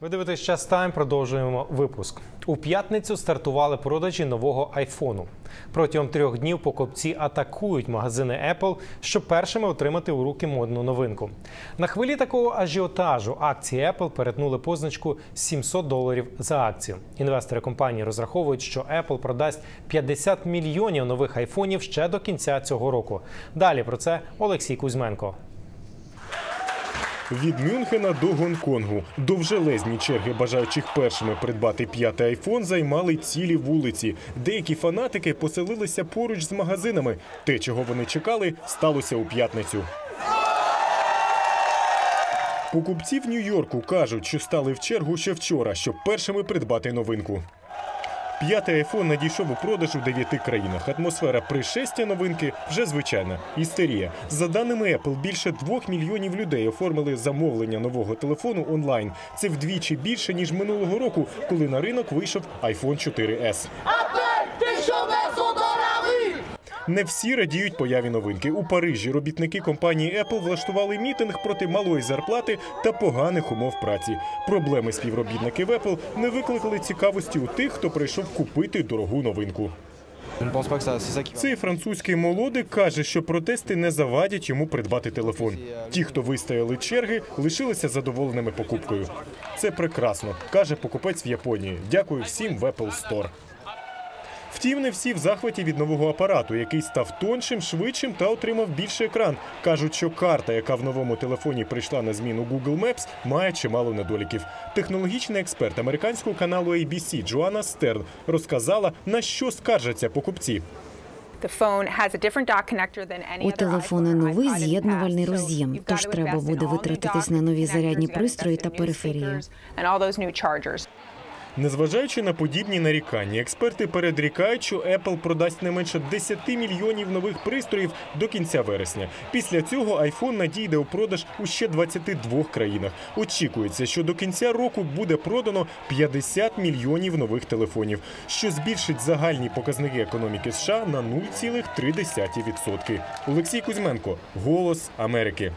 Ви дивитесь час тайм. Продовжуємо випуск. У п'ятницю стартували продажі нового айфону. Протягом трьох днів покупці атакують магазини Apple, щоб першими отримати у руки модну новинку. На хвилі такого ажіотажу акції Apple перетнули позначку 700 доларів за акцію. Інвестори компанії розраховують, що Apple продасть 50 мільйонів нових айфонів ще до кінця цього року. Далі про це Олексій Кузьменко. Від Мюнхена до Гонконгу довжелезні черги бажаючих першими придбати п'ятий айфон займали цілі вулиці. Деякі фанатики поселилися поруч з магазинами. Те, чого вони чекали, сталося у п'ятницю. Покупці в Нью-Йорку кажуть, що стали в чергу ще вчора, щоб першими придбати новинку. П'ятий айфон надійшов у продаж у дев'яти країнах. Атмосфера пришестя новинки вже звичайна. Істерія. За даними Apple, більше двох мільйонів людей оформили замовлення нового телефону онлайн. Це вдвічі більше ніж минулого року, коли на ринок вийшов iPhone 4S. Apple, ти що без rue Не всі радіють появі новинки. У Парижі робітники компанії Apple влаштували мітинг проти малої зарплати та поганих умов праці. Проблеми співробітників Apple не викликали цікавості у тих, хто прийшов купити дорогу новинку. Цей французький молодик каже, що протести не завадять йому придбати телефон. Ті, хто вистояли черги, лишилися задоволеними покупкою. Це прекрасно, каже покупець в Японії. Дякую всім в Apple Store. Втім, не всі в захваті від нового апарату, який став тоншим, швидшим та отримав більший екран. Кажуть, що карта, яка в новому телефоні прийшла на зміну Google Maps, має чимало недоліків. Технологічний експерт американського каналу ABC Джоанна Стерн розказала, на що скаржаться покупці. У телефона новий з'єднувальний роз'єм, тож треба буде витратитись на нові зарядні пристрої та in Незважаючи на подібні нарікання, експерти передрікають, що Apple продасть не менше 10 мільйонів нових пристроїв до кінця вересня. Після цього iPhone надійде у продаж у ще 22 країнах. Очікується, що до кінця року буде продано 50 мільйонів нових телефонів, що збільшить загальні показники економіки США на 0,3%. Олексій Кузьменко, Голос Америки.